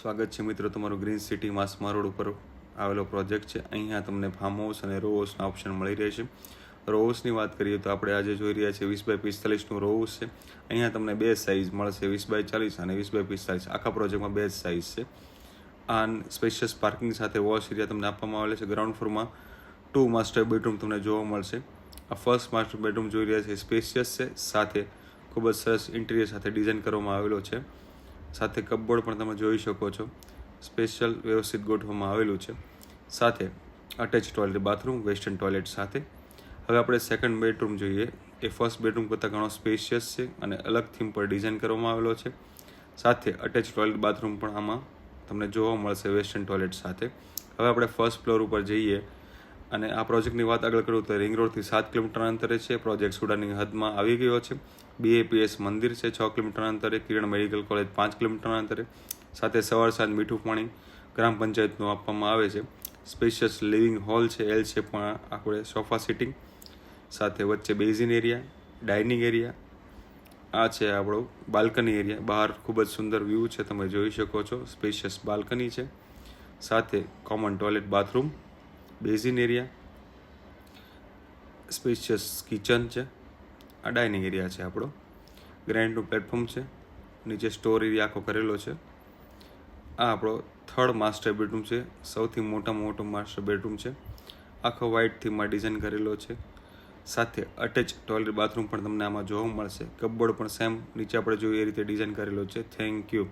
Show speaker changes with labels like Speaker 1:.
Speaker 1: સ્વાગત છે મિત્રો તમારું ગ્રીન સિટી માસમા રોડ ઉપર આવેલો પ્રોજેક્ટ છે. અહીંયા તમને ફાર્મ હાઉસ અને રો હાઉસના ઓપ્શન મળી રહેશે. રો હાઉસની વાત કરીએ તો આપણે આજે જોઈ રહ્યા છીએ વીસ બાય પિસ્તાલીસનું રો હાઉસ છે. અહીંયા તમને બે સાઇઝ મળશે, વીસ બાય ચાલીસ અને વીસ બાય પિસ્તાલીસ. આખા પ્રોજેક્ટમાં બે જ સાઇઝ છે. આ સ્પેશિયસ પાર્કિંગ સાથે વોશ એરિયા તમને આપવામાં આવેલો છે. ગ્રાઉન્ડ ફ્લોરમાં ટુ માસ્ટર બેડરૂમ તમને જોવા મળશે. આ ફર્સ્ટ માસ્ટર બેડરૂમ જોઈ રહ્યા છે સ્પેશિયસ છે. સાથે ખૂબ જ સરસ ઇન્ટિરિયર સાથે ડિઝાઇન કરવામાં આવેલો છે. સાથે કપબોર્ડ પણ તમે જોઈ શકો છો. સ્પેશિયલ વ્યવસ્થિત ગોઠવવામાં આવેલું છે. સાથે attach toilet bathroom western toilet સાથે. હવે આપણે સેકન્ડ બેડરૂમ જોઈએ. એ ફર્સ્ટ બેડરૂમ કરતાં ઘણો સ્પેશિયસ છે અને અલગ થીમ પર ડિઝાઇન કરવામાં આવેલો છે. સાથે અટેચ ટોયલેટ બાથરૂમ પણ આમાં તમને જોવા મળશે વેસ્ટર્ન ટોયલેટ સાથે. હવે આપણે ફર્સ્ટ ફ્લોર ઉપર જઈએ. અને આ પ્રોજેક્ટની વાત આગળ કરું તો રિંગ રોડથી સાત કિલોમીટર અંતરે છે. પ્રોજેક્ટ સુડાની હદમાં આવી ગયો છે. બીએપીએસ મંદિર છે, છ કિલોમીટર અંતરે. કિરણ મેડિકલ કોલેજ પાંચ કિલોમીટર અંતરે. સાથે સવાર સાંજ મીઠું પાણી ગ્રામ પંચાયતનું આપવામાં આવે છે. સ્પેશિયસ લિવિંગ હોલ છે, એલ શેપમાં આપણે સોફા સિટિંગ. સાથે વચ્ચે બેઝિન એરિયા, ડાઇનિંગ એરિયા. આ છે આપણો બાલ્કની એરિયા. બહાર ખૂબ જ સુંદર વ્યૂ છે, તમે જોઈ શકો છો. સ્પેશિયસ બાલ્કની છે. સાથે common toilet bathroom basin area, spacious kitchen છે, આ ડાઇનિંગ એરિયા છે આપણો. ગ્રેન્ડનું પ્લેટફોર્મ છે, નીચે સ્ટોર એરિયા આખો કરેલો છે. આ આપણો થર્ડ માસ્ટર બેડરૂમ છે, સૌથી મોટામાં મોટો માસ્ટર બેડરૂમ છે. આખો વ્હાઇટ થીમમાં ડિઝાઇન કરેલો છે. સાથે અટેચ ટોયલેટ બાથરૂમ પણ તમને આમાં જોવા મળશે. કપબોર્ડ પણ સેમ નીચે આપણે જોઈએ એ રીતે ડિઝાઇન કરેલો છે. Thank you